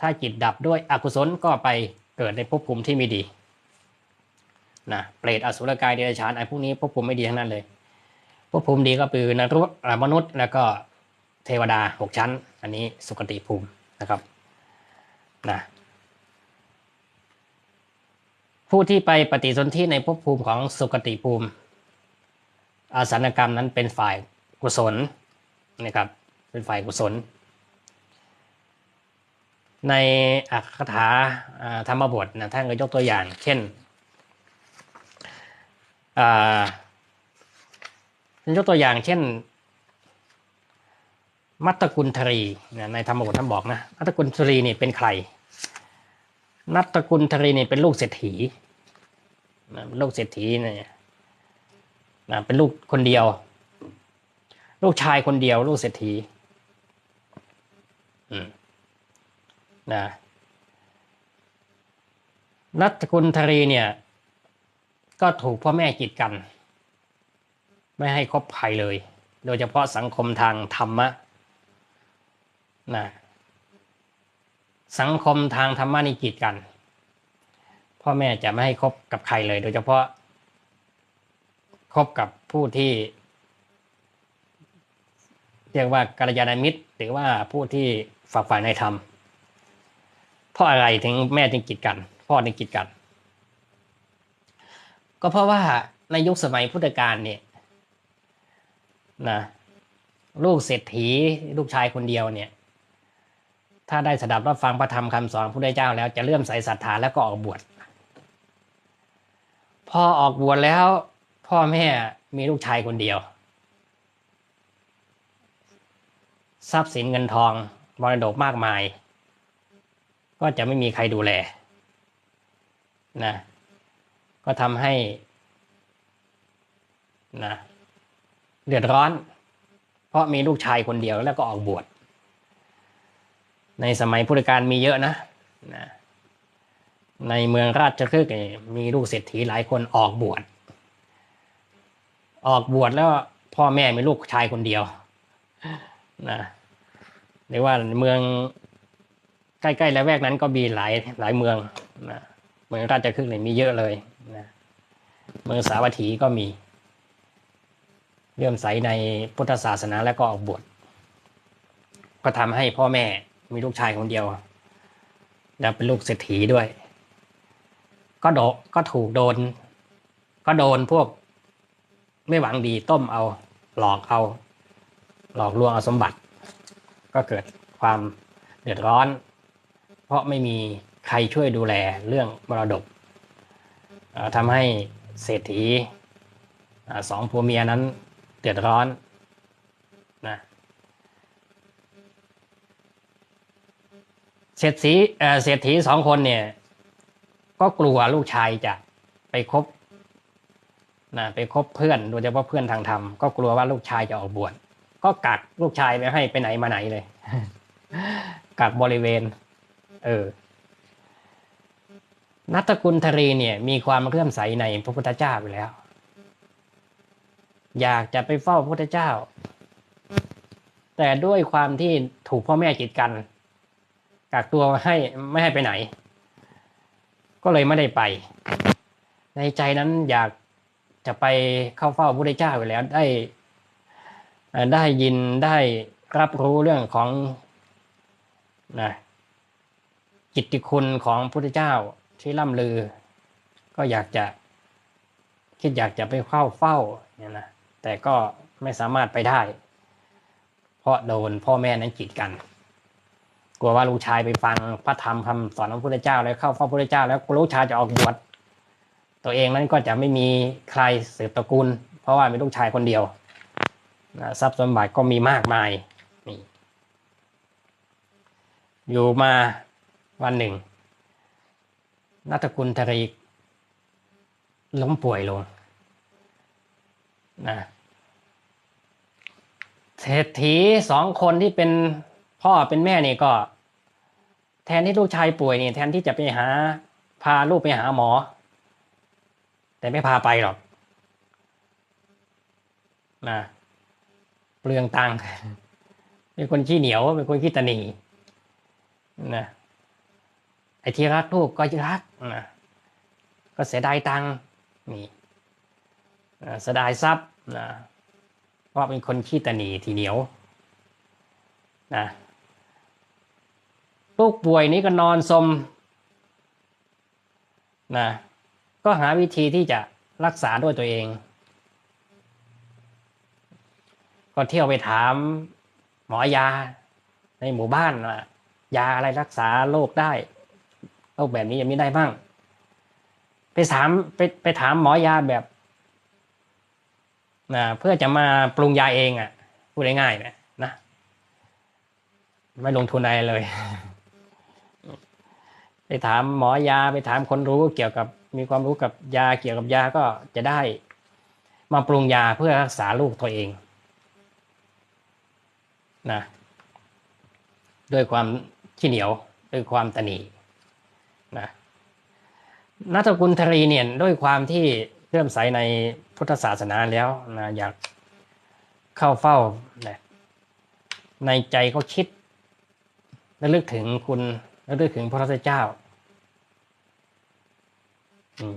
ถ้าจิตดับด้วยอกุศลก็ไปเกิดในภพภูมิที่ไม่ดีนะเปรตอสุรกายเดรัจฉานไอ้พวกนี้ภพภูมิไม่ดีทั้งนั้นเลยภพภูมิดีก็คือนรกมนุษย์ แล้วก็เทวดาหกชั้น อันนี้สุคติภูมินะครับนะผู้ที่ไปปฏิสนธิในภพภูมิของสุคติภูมิ อาสนกรรมนั้นเป็นฝ่ายกุศลนะครับเป็นฝ่ายกุศล ในอักขถาธรรมบทนะท่านก็ยกตัวอย่าง เช่นท่านยกตัวอย่างเช่น มัตตกุลทรีนะในธรรมบทท่านบอกนะมัตตกุลทรีนี่เป็นใครนัตตกุลทรีนี่เป็นลูกเศรษฐีนะลูกเศรษฐีเนี่ยนะเป็นลูกคนเดียว ลูกชายคนเดียว ลูกเศรษฐี อืม นะนัตกุลทรีเนี่ย ก็ถูกพ่อแม่กีดกัน ไม่ให้คบใครเลย โดยเฉพาะสังคมทางธรรมะนะสังคมทางธรรมะนี่กีดกัน พ่อแม่จะไม่ให้คบกับใครเลย โดยเฉพาะคบกับผู้ที่ เรียกว่ากัลยาณมิตร หรือว่าผู้ที่ฝักใฝ่ในธรรม เพราะอะไรถึงแม่ถึงกีดกัน พ่อถึงกีดกัน ก็เพราะว่าในยุคสมัยพุทธกาลเนี่ยนะลูกเศรษฐีลูกชายคนเดียวเนี่ย ถ้าได้สดับรับฟังพระธรรมคำสอนพระพุทธเจ้าแล้วจะเลื่อมใสศรัทธาแล้วก็ออกบวชพอออกบวชแล้ว พ่อแม่มีลูกชายคนเดียว ทรัพย์สินเงินทองมรดกมากมาย ก็จะไม่มีใครดูแลนะก็ทำให้นะเดือดร้อน เพราะมีลูกชายคนเดียวแล้วก็ออกบวชในสมัยพุทธกาลมีเยอะนะนะ ในเมืองราชคฤห์มีลูกเศรษฐีหลายคนออกบวช ออกบวชแล้วพ่อแม่มีลูกชายคนเดียวนะเรียกว่าเมือง ใกล้ๆและแวกนั้นก็มีหลายหลายเมืองนะเมืองราชคฤห์เนี่ยมีเยอะเลยนะเมืองสาวัตถีก็มีเลื่อมใสในพุทธศาสนาแล้วก็ออกบวชก็ทำให้พ่อแม่มีลูกชายคนเดียว แล้วเป็นลูกเศรษฐีด้วย ก็โดก็ถูกโดน ก็โดนพวกไม่หวังดีต้มเอาหลอกเอา หลอกลวงเอาสมบัติ ก็เกิดความเดือดร้อน เพราะไม่มีใครช่วยดูแลเรื่องมรดกทำให้เศรษฐีสองผัวเมียนั้นเดือดร้อนนะเศรษฐีเออเศรษฐีสองคนเนี่ยก็กลัวลูกชายจะไปคบนะไปคบเพื่อนโดยเฉพาะเพื่อนทางธรรมก็กลัวว่าลูกชายจะออกบวชก็กักลูกชายไม่ให้ไปไหนมาไหนเลยกักบริเวณ เออนัตกุลทรีเนี่ย มีความเลื่อมใสในพระพุทธเจ้าอยู่แล้ว อยากจะไปเฝ้าพระพุทธเจ้า แต่ด้วยความที่ถูกพ่อแม่กีดกันกักตัวให้ไม่ให้ไปไหน ก็เลยไม่ได้ไป ในใจนั้นอยากจะไปเข้าเฝ้าพระพุทธเจ้าอยู่แล้วได้ได้ยินได้รับรู้เรื่องของนะ กิตติคุณของพระพุทธเจ้าที่ล่ำลือ ก็อยากจะ คิดอยากจะไปเข้าเฝ้าเนี่ยนะแต่ก็ไม่สามารถไปได้ เพราะโดนพ่อแม่นั้นกีดกัน กลัวว่าลูกชายไปฟังพระธรรมคำสอนของพระพุทธเจ้า แล้วเข้าเฝ้าพระพุทธเจ้า แล้วลัวลูกชายจะออกบวชตัวเองนั้นก็จะไม่มีใครสืบตระกูล เพราะว่ามีลูกชายคนเดียวนะทรัพย์สมบัติก็มีมากมายนี่อยู่มา วันหนึ่งนัตกุลทรีล้มป่วยลงนะเศรษฐีสองคนที่เป็นพ่อเป็นแม่นี่ก็ แทนที่ลูกชายป่วยนี่ แทนที่จะไปหา พาลูกไปหาหมอ แต่ไม่พาไปหรอกนะเปลืองตังค์เป็นคนขี้เหนียวเป็นคนขี้ตะนีนะ อ้ที่รักลูกก็รักนะก็เสียดายตังค์นี่อ่าเสียดายทรัพย์นะเพราะเป็นคนขี้ตะหนีทีเหนียวนะลูกป่วยนี้ก็นอนสมนะก็หาวิธีที่จะรักษาด้วยตัวเอง ก็เที่ยวไปถามหมอยาในหมู่บ้านว่ายาอะไรรักษาโรคได้ โรคแบบนี้ยังไม่ได้บ้าง ไปถามไปไปถามหมอยาแบบนะเพื่อจะมาปรุงยาเองอะพูดง่ายๆนะนะ ไม่ลงทุนอะไรเลย ไปถามหมอยาไปถามคนรู้เกี่ยวกับมีความรู้กับยาเกี่ยวกับยาก็จะได้ มาปรุงยาเพื่อรักษาลูกตัวเองนะด้วยความขี้เหนียวด้วยความตนี นะนัตกุลธรีเนี่ยด้วยความที่เลื่อมใสในพุทธศาสนาแล้วนะอยากเข้าเฝ้านะในใจก็คิดระลึกถึงคุณระลึกถึงพระพุทธเจ้าอืม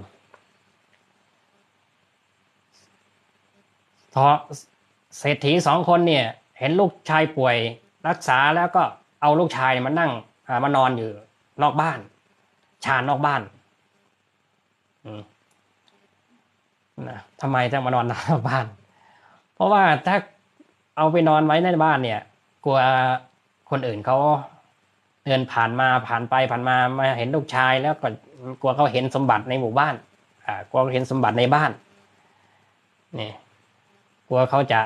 พอเศรษฐีสองคนเนี่ย เห็นลูกชายป่วยรักษาแล้วก็เอาลูกชายมานั่งมานอนอยู่นอกบ้าน ชานนอกบ้านนะทำไมต้องมานอนนอกบ้าน เพราะว่าถ้าเอาไปนอนไว้ในบ้านเนี่ย กลัวคนอื่นเขาเดินผ่านมาผ่านไปผ่านมามาเห็นลูกชายแล้วก็กลัวเขาเห็นสมบัติในหมู่บ้าน อ่ากลัวเขาเห็นสมบัติในบ้านนี่กลัวเขาจะ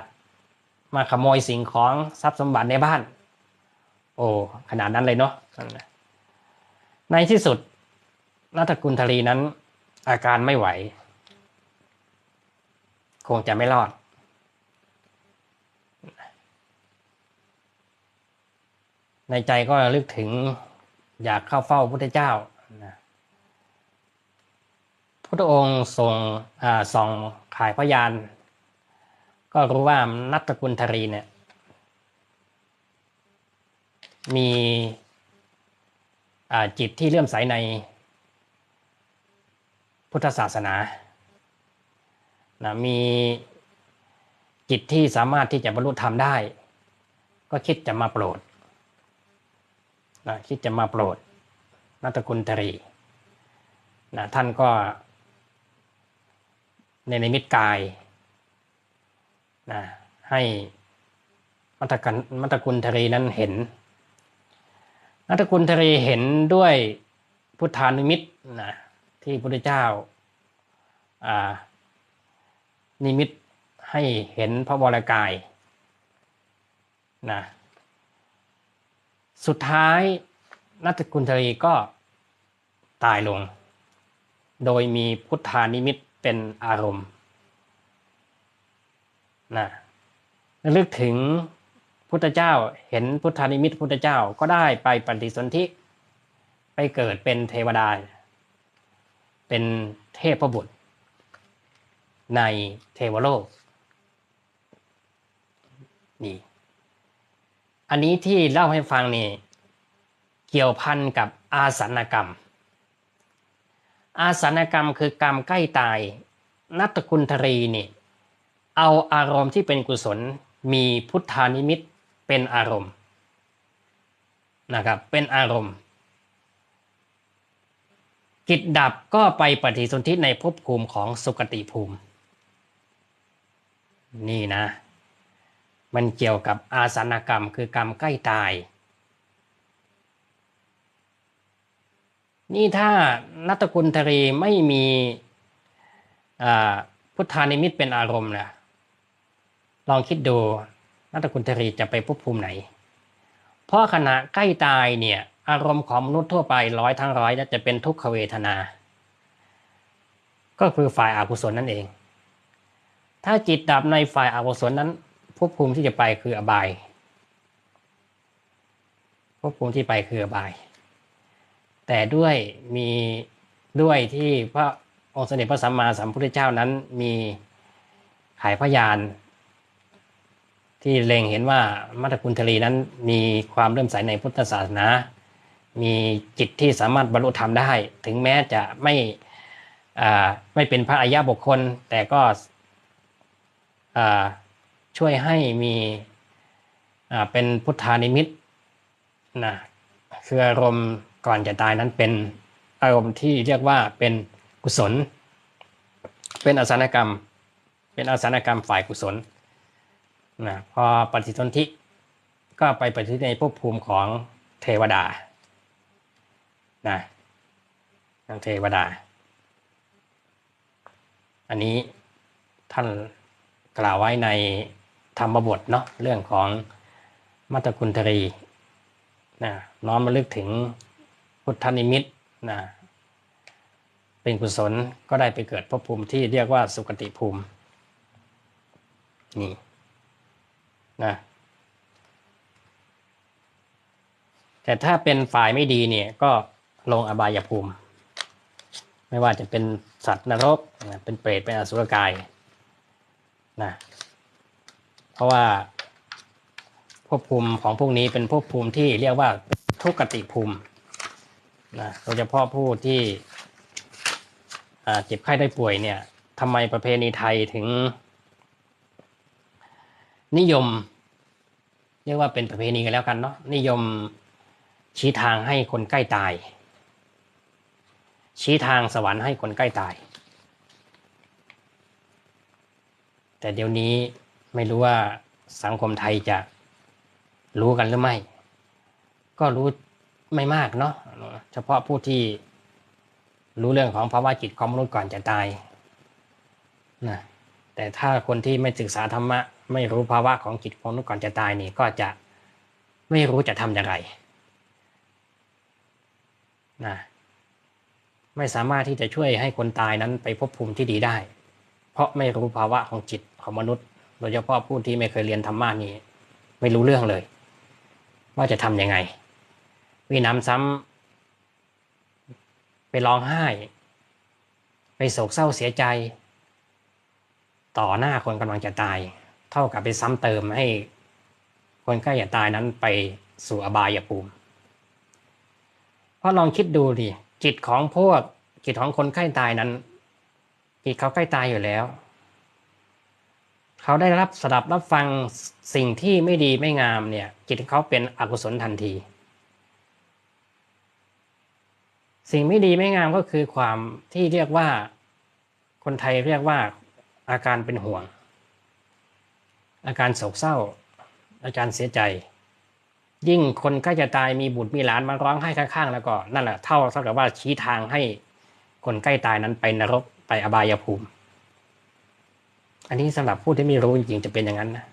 มาขโมยสิ่งของทรัพย์สมบัติในบ้าน โอ้ขนาดนั้นเลยเนาะในที่สุด นัตกุลธรีนั้น อาการไม่ไหว คงจะไม่รอด ในใจก็ระลึกถึงอยากเข้าเฝ้าพุทธเจ้านะพุทธองค์ทรงอส่องขายพยาน ก็รู้ว่านัตกุลธรีเนี่ยมีจิตที่เลื่อมใสใน พุทธศาสนานะมีจิตที่สามารถที่จะบรรลุธรรมได้ ก็คิดจะมาโปรดนะคิดจะมาโปรดนัตกุลตรีนะท่านก็ในนิมิตกายนะให้มัตกันมัตกุลทรีนั้นเห็นนัตกุลทรีเห็นด้วยพุทธานุมิตนะ ที่พระพุทธเจ้าอ่านิมิตให้เห็นพระวรากายนะสุดท้ายนัตกุลทรีก็ตายลง โดยมีพุทธานิมิตเป็นอารมณ์นะระลึกถึงพุทธเจ้าเห็นพุทธานิมิตพุทธเจ้าก็ได้ไปปฏิสนธิไปเกิดเป็นเทวดา เป็นเทพบุตร ในเทวโลกนี่อันนี้ที่เล่าให้ฟังนี่เกี่ยวพันกับอาสันกรรม อาสันกรรมคือกรรมใกล้ตายนัตกุลทรีนี่เอาอารมณ์ที่เป็นกุศลมีพุทธานิมิตเป็นอารมณ์นะครับเป็นอารมณ์ กิจดับก็ไปปฏิสนธิในภพภูมิของสุกติภูมิ นี่นะ มันเกี่ยวกับอาสนกรรมคือกรรมใกล้ตาย นี่ถ้านัตกุลทรีไม่มีพุทธานิมิตเป็นอารมณ์นะลองคิดดูนัตกุลทรีจะไปภพภูมิไหน เพราะขณะใกล้ตายเนี่ย อารมณ์ของมนุษย์ทั่วไปร้อยทั้งร้อยจะเป็นทุกขเวทนา ก็คือฝ่ายอากุศลนั่นเอง ถ้าจิตดับในฝ่ายอากุศลนั้นภพภูมิที่จะไปคืออบายภพภูมิที่ไปคืออบาย แต่ด้วยมีด้วยที่พระองค์สด็จพระสัมมาสัมพุทธเจ้านั้นมีขายพยานที่เล็งเห็นว่ามัตตคุณทรีนั้นมีความเริ่มใสในพุทธศาสนา มีจิตที่สามารถบรรลุธรรมได้ ถึงแม้จะไม่ไม่เป็นพระอริยบุคคล แต่ก็ช่วยให้มีเป็นพุทธานิมิตนะคืออารมณ์ก่อนจะตายนั้นเป็นอารมณ์ที่เรียกว่าเป็นกุศล เป็นอาสานกรรม เป็นอาสานกรรมฝ่ายกุศลนะพอปฏิสนธิก็ไปปฏิสนธิในภพภูมิของเทวดา นะทางเทวดา อันนี้ท่านกล่าวไว้ในธรรมบทเนาะเรื่องของมัตตคุณทรีนะน้อมมาลึกถึงพุทธนิมิตนะเป็นกุศลก็ได้ไปเกิดภพภูมิที่เรียกว่าสุคติภูมินี่นะแต่ถ้าเป็นฝ่ายไม่ดีเนี่ยก็ ลงอบายภูมิ ไม่ว่าจะเป็นสัตว์นรกเป็นเปรตเป็นอสุรกายนะเพราะว่าภพภูมิของพวกนี้เป็นภพภูมิที่เรียกว่าทุกขติภูมินะโดยเฉพาะผู้ที่เจ็บไข้ได้ป่วยเนี่ยทำไมประเพณีไทยถึง นิยม เรียกว่าเป็นประเพณีกันแล้วกันเนาะนิยมชี้ทางให้คนใกล้ตาย ชี้ทางสวรรค์ให้คนใกล้ตาย แต่เดี๋ยวนี้ไม่รู้ว่าสังคมไทยจะรู้กันหรือไม่ ก็รู้ไม่มากเนาะเฉพาะผู้ที่รู้เรื่องของภาวะจิตของมนุษย์ก่อนจะตายนะแต่ถ้าคนที่ไม่ศึกษาธรรมะ ไม่รู้ภาวะของจิตของมนุษย์ก่อนจะตายนี่ก็จะไม่รู้จะทำอย่างไรนะ ไม่สามารถที่จะช่วยให้คนตายนั้นไปพบภูมิที่ดีได้ เพราะไม่รู้ภาวะของจิตของมนุษย์ โดยเฉพาะผู้ที่ไม่เคยเรียนธรรมะนี่ไม่รู้เรื่องเลย ว่าจะทำยังไงวิน้ำซ้ำไปร้องไห้ ไปโศกเศร้าเสียใจ ต่อหน้าคนกำลังจะตาย เท่ากับไปซ้ำเติมให้คนใกล้จะตายนั้นไปสู่อบายภูมิเพราะลองคิดดูดิ จิตของพวกจิตของคนใกล้ตายนั้นจิตเขาใกล้ตายอยู่แล้ว เขาได้รับสดับรับฟังสิ่งที่ไม่ดีไม่งามเนี่ย จิตเขาเป็นอกุศลทันที สิ่งไม่ดีไม่งามก็คือความที่เรียกว่าคนไทยเรียกว่าอาการเป็นห่วง อาการโศกเศร้า อาการเสียใจ ยิ่งคนใกล้จะตายมีบุตรมีหลานมาร้องไห้ข้างๆ แล้วก็นั่นแหละเท่าเท่ากับว่าชี้ทางให้คนใกล้ตายนั้นไปนรกไปอบายภูมิ อันนี้สำหรับผู้ที่ไม่รู้จริงๆจะเป็นอย่างนั้นนะ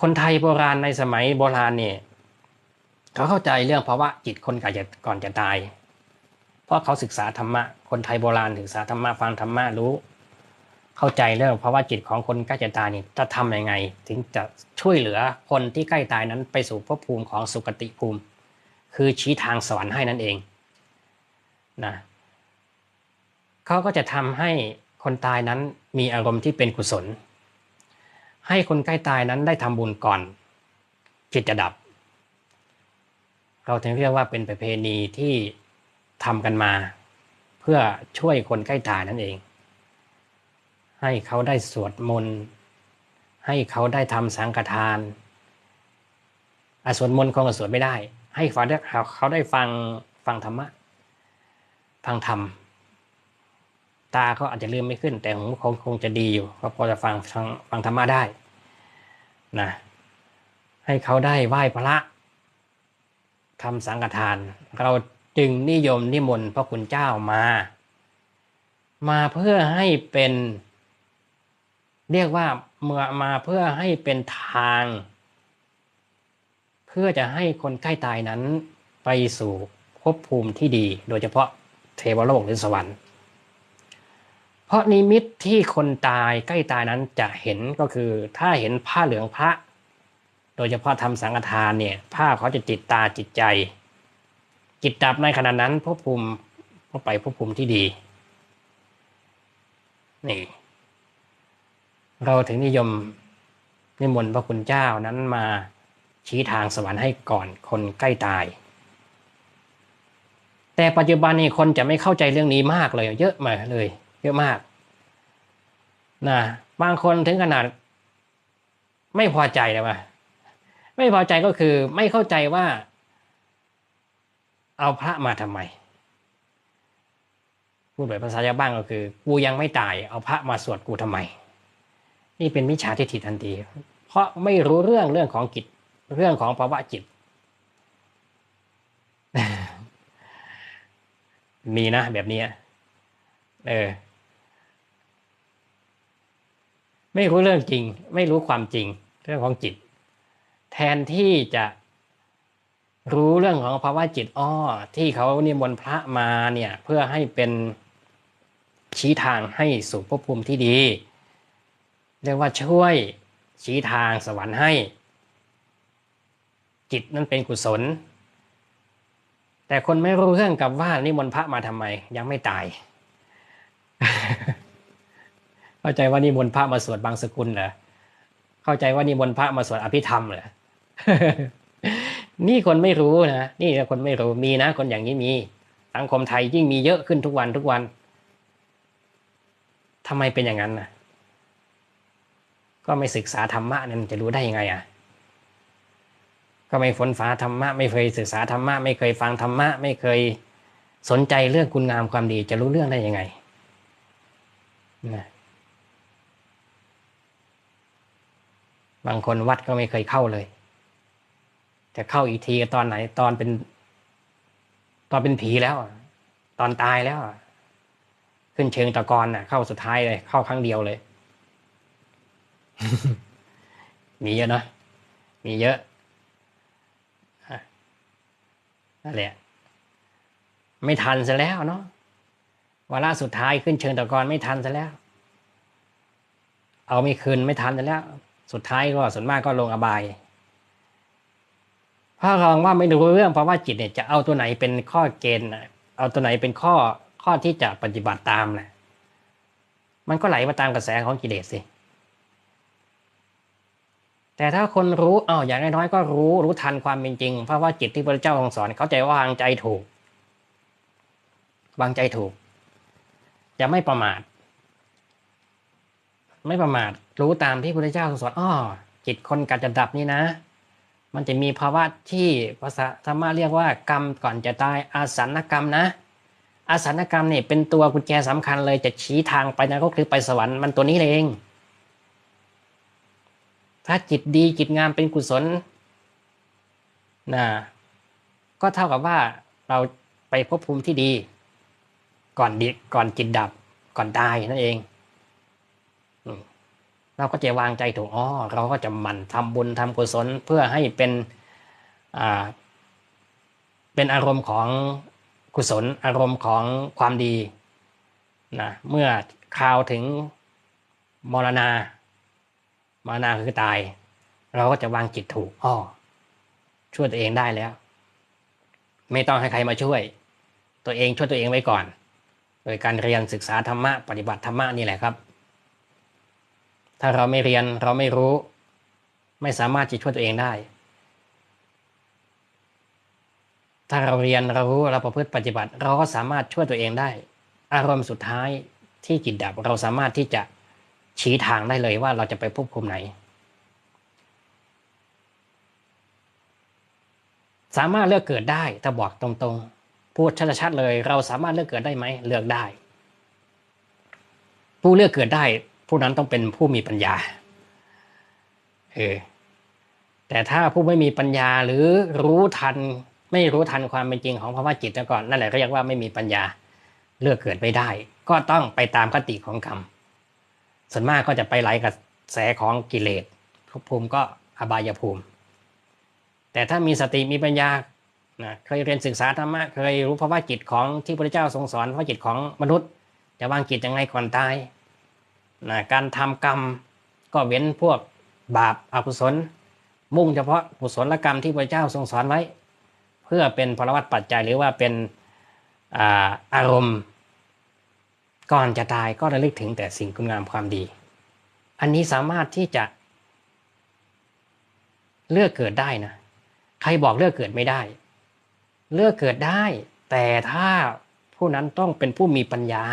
คนไทยโบราณในสมัยโบราณเนี่ยเขาเข้าใจเรื่องภาวะจิตคนก่อนจะก่อนจะตาย เพราะเขาศึกษาธรรมะคนไทยโบราณศึกษาธรรมะฟังธรรมะรู้ เข้าใจเรื่องภาวะจิตของคนใกล้จะตายนี่จะทำยังไง ถึงจะช่วยเหลือคนที่ใกล้ตายนั้นไปสู่ภพภูมิของสุคติภูมิ คือชี้ทางสวรรค์ให้นั่นเองนะเขาก็จะทำให้คนตายนั้นมีอารมณ์ที่เป็นกุศล ให้คนใกล้ตายนั้นได้ทำบุญก่อนจิตจะดับ เราถึงเรียกว่าเป็นประเพณีที่ทำกันมา เพื่อช่วยคนใกล้ตายนั่นเอง ให้เขาได้สวดมนต์ ให้เขาได้ทำสังฆทานอสวดมนต์คงสวดไม่ได้ ให้ฟังเขาได้ฟังฟังธรรมะ ฟังธรรม ตาเขาอาจจะลืมไม่ขึ้น แต่หูคงคงจะดีอยู่ก็พอจะฟังฟังฟังธรรมะได้นะให้เขาได้ไหว้พระทำสังฆทาน เราจึงนิยมนิมนต์พระคุณเจ้ามา มาเพื่อให้เป็น เรียกว่าเมื่อมาเพื่อให้เป็นทาง เพื่อจะให้คนใกล้ตายนั้นไปสู่ภพภูมิที่ดี โดยเฉพาะเทวโลกหรือสวรรค์ เพราะนิมิตที่คนตายใกล้ตายนั้นจะเห็นก็คือถ้าเห็นผ้าเหลืองพระ โดยเฉพาะทำสังฆทานเนี่ยผ้าเขาจะจิตตาจิตใจ จิตดับในขณะนั้นภพภูมิก็ไปภพภูมิที่ดีนี่ เราถึงนิยมนิมนต์พระคุณเจ้านั้นมาชี้ทางสวรรค์ให้ก่อนคนใกล้ตาย แต่ปัจจุบันนี้คนจะไม่เข้าใจเรื่องนี้มากเลย เยอะมากเลย เยอะมากนะบางคนถึงขนาด ไม่พอใจเลยว่าไม่พอใจก็คือไม่เข้าใจว่า เอาพระมาทำไมพูดแบบภาษาชาวบ้านก็คือ กูยังไม่ตายเอาพระมาสวดกูทำไม นี่เป็นมิจฉาทิฏฐิทันที เพราะไม่รู้เรื่องเรื่องของจิตเรื่องของภาวะจิตมีนะแบบนี้เออ ไม่รู้เรื่องจริง ไม่รู้ความจริง เรื่องของจิต แทนที่จะรู้เรื่องของภาวะจิตอ้อที่เขานิมนต์พระมาเนี่ย เพื่อให้เป็นชี้ทางให้สู่ภพภูมิที่ดี เรียกว่าช่วยชี้ทางสวรรค์ให้ จิตนั้นเป็นกุศล แต่คนไม่รู้เรื่องกับว่านิมนต์พระมาทำไม ยังไม่ตาย เข้าใจว่านิมนต์พระมาสวดบางสกุลเหรอเข้าใจว่านิมนต์พระมาสวดอภิธรรมเหรอนี่คนไม่รู้นะนี่คนไม่รู้มีนะ คนอย่างนี้มีสังคมไทยยิ่งมีเยอะขึ้นทุกวันทุกวันทำไมเป็นอย่างนั้นนะ ก็ไม่ศึกษาธรรมะนั่นจะรู้ได้ยังไงอะก็ไม่ฝนฟ้าธรรมะไม่เคยศึกษาธรรมะไม่เคยฟังธรรมะไม่เคยสนใจเรื่องคุณงามความดีจะรู้เรื่องได้ยังไงนะบางคนวัดก็ไม่เคยเข้าเลยจะเข้าอีกทีตอนไหน ตอนเป็น ตอนเป็นผีแล้ว ตอนตายแล้ว ขึ้นเชิงตะกอนน่ะ เข้าสุดท้ายเลย เข้าครั้งเดียวเลย มีเยอะนะมีเยอะนั่นแหละไม่ทันซะแล้วเนาะวาระสุดท้ายขึ้นเชิงตะกอนไม่ทันซะแล้ว เอาไม่คืนไม่ทันซะแล้ว สุดท้ายก็ส่วนมากก็ลงอบายพระรองว่าไม่รู้เรื่องเพราะว่าจิตเนี่ยจะเอาตัวไหนเป็นข้อเกณฑ์เอาตัวไหนเป็นข้อข้อที่จะปฏิบัติตามนะมันก็ไหลมาตามกระแสของกิเลสสิ แต่ถ้าคนรู้อ้าวอย่างน้อยก็รู้รู้ทันความเป็นจริง เพราะว่าจิตที่พระเจ้าทรงสอนเข้าใจว่าวางใจถูก วางใจถูก จะไม่ประมาท ไม่ประมาท รู้ตามที่พระเจ้าทรงสอนอ้อจิตคนกัดจะดับนี่นะ มันจะมีภาวะที่ภาษาธรรมะเรียกว่ากรรมก่อนจะตายอาสันกรรมนะอาสันกรรมเนี่ยเป็นตัวกุญแจสำคัญเลยจะชี้ทางไปนะก็คือไปสวรรค์มันตัวนี้เอง ถ้าจิตดีจิตงามเป็นกุศลนะก็เท่ากับว่าเราไปพบภูมิที่ดี ก่อนดีก่อนจิตดับก่อนตายนั่นเองเราก็จะวางใจถูกอ๋อเราก็จะหมั่นทำบุญทำกุศลเพื่อให้เป็นอ่าเป็นอารมณ์ของกุศลอารมณ์ของความดีนะเมื่อข่าวถึงมรณา มรณาคือตาย เราก็จะวางจิตถูกอ๋อช่วยตัวเองได้แล้ว ไม่ต้องให้ใครมาช่วย ตัวเองช่วยตัวเองไว้ก่อน โดยการเรียนศึกษาธรรมะปฏิบัติธรรมะนี่แหละครับ ถ้าเราไม่เรียนเราไม่รู้ ไม่สามารถจะช่วยตัวเองได้ ถ้าเราเรียนเรารู้เราประพฤติปฏิบัติ เราก็สามารถช่วยตัวเองได้ อารมณ์สุดท้ายที่จิตดับเราสามารถที่จะ ชี้ทางได้เลยว่าเราจะไปภพภูมิไหน สามารถเลือกเกิดได้ถ้าบอกตรงๆ พูดชัดๆเลย เราสามารถเลือกเกิดได้ไหมเลือกได้ ผู้เลือกเกิดได้ ผู้นั้นต้องเป็นผู้มีปัญญาเออแต่ถ้าผู้ไม่มีปัญญาหรือรู้ทันไม่รู้ทันความเป็นจริงของภาวะจิตก่อนนั่นแหละเรียกว่าไม่มีปัญญาเลือกเกิดไม่ได้ ก็ต้องไปตามคติของกรรม ส่วนมากก็จะไปไหลกับแสของกิเลสภพภูมิก็อบายภูมิ แต่ถ้ามีสติมีปัญญานะเคยเรียนศึกษาธรรมะเคยรู้ภาะวะจิตของที่พระเจ้าทรงสอนภาะจิตของมนุษย์ จะวางจิตยังไงก่อนตายนะการทำกรรมก็เว้นพวกบาปอกุศล มุ่งเฉพาะกุศลกรรมที่พระเจ้าทรงสอนไว้ เพื่อเป็นพลวัตปัจจัยหรือว่าเป็นอาอารมณ์ ก่อนจะตายก็ระลึกถึงแต่สิ่งคุณงามความดี อันนี้สามารถที่จะ เลือกเกิดได้นะ ใครบอกเลือกเกิดไม่ได้ เลือกเกิดได้ แต่ถ้าผู้นั้นต้องเป็นผู้มีปัญญา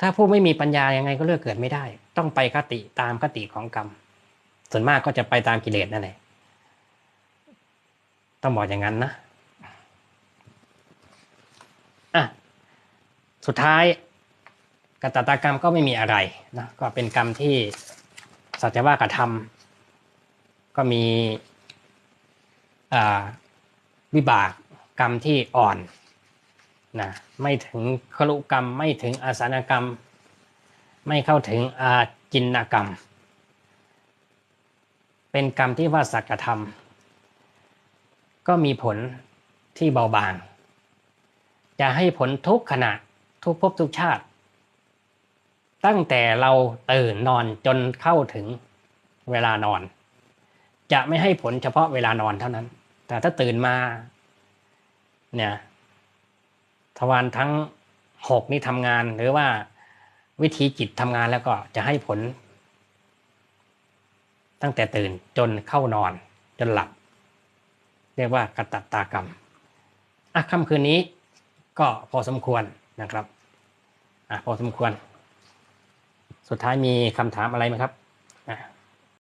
ถ้าผู้ไม่มีปัญญายังไงก็เลือกเกิดไม่ได้ ต้องไปคติตามคติของกรรม ส่วนมากก็จะไปตามกิเลสนั่นแหละ ต้องบอกอย่างนั้นนะ อะ สุดท้ายกตตากรรมก็ไม่มีอะไรนะก็เป็นกรรมที่สัจจะว่ากระทำก็มีวิบากกรรมที่อ่อนนะไม่ถึงคลุกรรม ไม่ถึงอาสนกรรม ไม่เข้าถึงอาจินกรรม เป็นกรรมที่ว่าสัจธรรม ก็มีผลที่เบาบาง จะให้ผลทุกขณะ ทุกภพทุกชาติ ตั้งแต่เราตื่นนอนจนเข้าถึงเวลานอน จะไม่ให้ผลเฉพาะเวลานอนเท่านั้น แต่ถ้าตื่นมาเนี่ยทวารทั้งหกนี่ทำงานหรือว่าวิธีจิตทำงานแล้วก็จะให้ผล ตั้งแต่ตื่นจนเข้านอนจนหลับ เรียกว่ากตัตตากรรมอะค่ำคืนนี้ก็พอสมควรนะครับ อะพอสมควร สุดท้ายมีคำถามอะไรไหมครับ